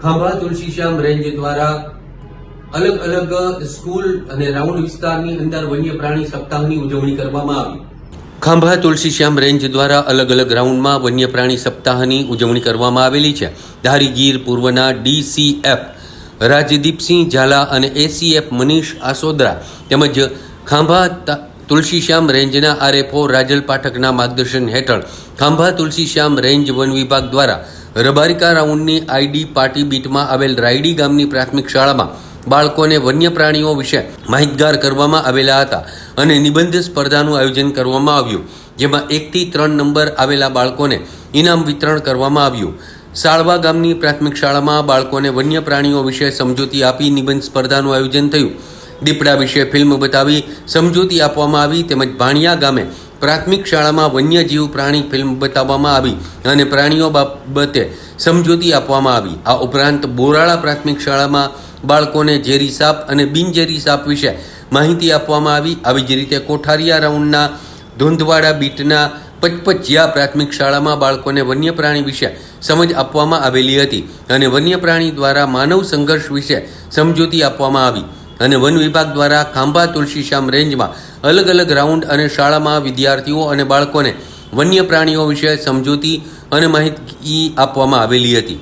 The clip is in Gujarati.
ખાંભા તુલસીશ્યામ રેન્જ દ્વારા અલગ અલગ સ્કૂલ અને રાઉન્ડ વિસ્તારની અંદર વન્ય પ્રાણી સપ્તાહની ઉજવણી કરવામાં આવી. ખાંભા તુલસીશ્યામ રેન્જ દ્વારા અલગ અલગ રાઉન્ડમાં વન્ય પ્રાણી સપ્તાહની ઉજવણી કરવામાં આવેલી છે. ધારીગીર પૂર્વના ડીસીએફ રાજદીપસિંહ ઝાલા અને એસીએફ મનીષ આસોદરા તેમજ ખાંભા તુલસીશ્યામ રેન્જના આરએફઓ રાજલ પાઠકના માર્ગદર્શન હેઠળ ખાંભા તુલસીશ્યામ રેન્જ વન વિભાગ દ્વારા રબારિકા રાઉન્ડની આઈડી પાર્ટી બીટમાં આવેલ રાયડી ગામની પ્રાથમિક શાળામાં બાળકોને વન્ય પ્રાણીઓ વિશે માહિતગાર કરવામાં આવેલા હતા અને નિબંધ સ્પર્ધાનું આયોજન કરવામાં આવ્યું, જેમાં એકથી ત્રણ નંબર આવેલા બાળકોને ઇનામ વિતરણ કરવામાં આવ્યું. સાળવા ગામની પ્રાથમિક શાળામાં બાળકોને વન્ય પ્રાણીઓ વિશે સમજૂતી આપી નિબંધ સ્પર્ધાનું આયોજન થયું. દીપડા વિશે ફિલ્મ બતાવી સમજૂતી આપવામાં આવી તેમજ ભાણિયા ગામે પ્રાથમિક શાળામાં વન્યજીવ પ્રાણી ફિલ્મ બતાવવામાં આવી અને પ્રાણીઓ બાબતે સમજૂતી આપવામાં આવી. આ ઉપરાંત બોરાળા પ્રાથમિક શાળામાં બાળકોને ઝેરી સાપ અને બિનઝેરી સાપ વિશે માહિતી આપવામાં આવી. આવી જ રીતે કોઠારિયા રાઉન્ડના ધુંધવાડા બીટના પચપચિયા પ્રાથમિક શાળામાં બાળકોને વન્ય પ્રાણી વિશે સમજ આપવામાં આવેલી હતી અને વન્ય પ્રાણી દ્વારા માનવ સંઘર્ષ વિશે સમજૂતી આપવામાં આવી. અને વન વિભાગ દ્વારા ખાંભા તુલસીશ્યામ રેન્જમાં અલગ અલગ રાઉન્ડ અને શાળામાં વિદ્યાર્થીઓ અને બાળકોને વન્ય પ્રાણીઓ વિશે સમજૂતી અને માહિતી આપવામાં આવેલી હતી.